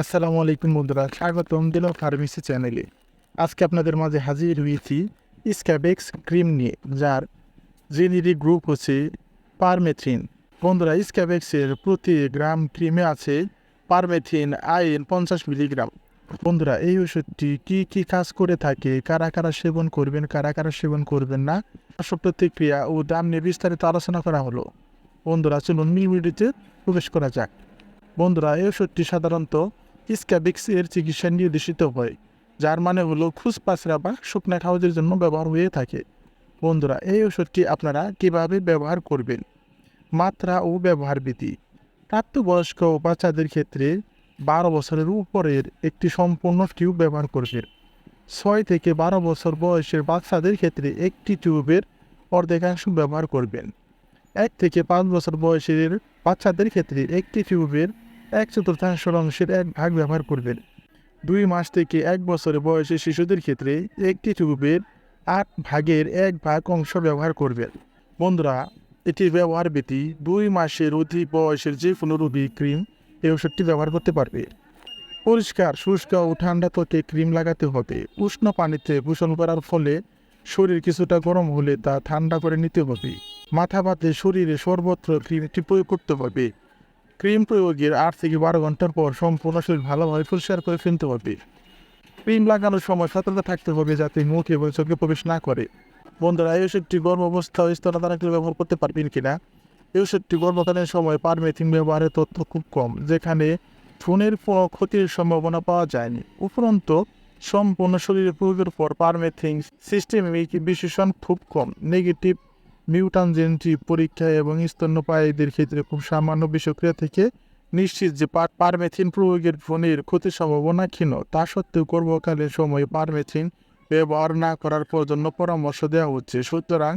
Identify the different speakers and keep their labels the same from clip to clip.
Speaker 1: আসসালামু আলাইকুম বন্ধুরা, স্বাগতম দিল ফার্মেসি চ্যানেলে। আজকে আপনাদের মাঝে হাজির হয়েছি স্ক্যাবেক্স ক্রিম নিয়ে, যার জেনেরিক গ্রুপ হচ্ছে পারমেথিন বন্ধুরা স্ক্যাবেক্সের প্রতি গ্রাম ক্রিমে আছে পারমেথিন আইন পঞ্চাশ মিলিগ্রাম বন্ধুরা, এই ওষুধটি কি কি কাজ করে থাকে? কারা কারা সেবন করবেন, কারা কারা সেবন করবেন না? সব প্রতিক্রিয়া ও দাম নিয়ে বিস্তারিত আলোচনা করা হলো। বন্ধুরা, চলুন মিডিতে প্রবেশ করা যাক। বন্ধুরা, এই ওষুধটি সাধারণত স্ক্যাবিক্স এর চিকিৎসা নির্দেশিত হয়, যার মানে হলো খুসপাসরা বা শুকনা খাওয়াদের জন্য ব্যবহার হয়ে থাকে। বন্ধুরা, এই ওষুধটি আপনারা কীভাবে ব্যবহার করবেন? মাত্রা ও ব্যবহার বিধি। প্রাপ্তবয়স্ক ও বাচ্চাদের ক্ষেত্রে বারো বছরের উপরের একটি সম্পূর্ণ টিউব ব্যবহার করবেন। ছয় থেকে বারো বছর বয়সের বাচ্চাদের ক্ষেত্রে একটি টিউবের অর্ধেকাংশ ব্যবহার করবেন। এক থেকে পাঁচ বছর বয়সের বাচ্চাদের ক্ষেত্রে একটি টিউবের এক চতুর্থাংশ অংশের এক ভাগ ব্যবহার করবেন। দুই মাস থেকে এক বছরের বয়সী শিশুদের ক্ষেত্রে একটি টিউবের আট ভাগের এক ভাগ অংশ ব্যবহার করবেন। বন্ধুরা এটির ব্যবহার ব্যতী দুই মাসের অধিক বয়সের যে কোনো রোগী ক্রিম এই ওষুধটি ব্যবহার করতে পারবে। পরিষ্কার, শুষ্ক ও ঠান্ডা ত্বকে ক্রিম লাগাতে হবে। উষ্ণ পানিতে ভূষণ করার ফলে শরীর কিছুটা গরম হলে তা ঠান্ডা করে নিতে হবে। মাথা বাতে শরীরে সর্বত্র ক্রিমটি প্রয়োগ করতে হবে। ক্রিম প্রয়োগের আট থেকে বারো ঘণ্টার পর সম্পূর্ণ শরীর ভালোভাবে পরিষ্কার করে ফেলতে হবে। ক্রিম লাগানোর সময় সতর্ক থাকতে হবে যাতে মুখ এবং চোখে প্রবেশ না করে। বন্ধুরা, এই ওষুধটি গর্ভ অবস্থা স্তনদানকে ব্যবহার করতে পারবেন কিনা? এই ওষুধটি গর্ভকালীন সময় পারমেথিন ব্যবহারের তথ্য খুব কম, যেখানে ফোনের কোনো ক্ষতির সম্ভাবনা পাওয়া যায়নি। উপরন্ত, সম্পূর্ণ শরীরে প্রয়োগের পর পারমেথিন সিস্টেমিক বিশেষণ খুব কম। নেগেটিভ মিউটানজেনটি পরীক্ষা এবং স্তন্যপায়ীদের ক্ষেত্রে খুব সামান্য বিষক্রিয়া থেকে নিশ্চিত যে পার পারমেথিন প্রয়োগের ফোনের ক্ষতির সম্ভাবনা ক্ষীণ। তা সত্ত্বেও গর্ভকালীন সময়ে পারমেথিন ব্যবহার না করার জন্য পরামর্শ দেওয়া হচ্ছে। সুতরাং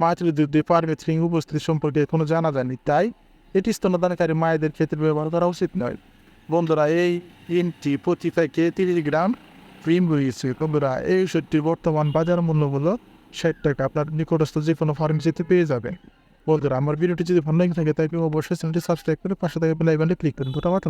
Speaker 1: মাতৃদুগ্ধে পারমেথিন উপস্থিতি সম্পর্কে কোনো জানা যায়নি, তাই এটি স্তন্যদানকারী মায়েদের ক্ষেত্রে ব্যবহার করা উচিত নয়। বন্ধুরা, এই ইনটি প্রতি প্যাকে তিরিশ গ্রাম ক্রিম রয়েছে। বন্ধুরা, এই ওষুধটির বর্তমান বাজার মূল্য হলো ষাট টাকা, আপনার নিকটস্থ যে কোনো ফার্মেসিতে পেয়ে যাবেন। বন্ধুরা, আমার ভিডিওটি যদি ভালো লাগে থাকে, তাই অবশ্যই চ্যানেলটি সাবস্ক্রাইব করে পাশে থাকা বেল ক্লিক করুন ধন্যবাদ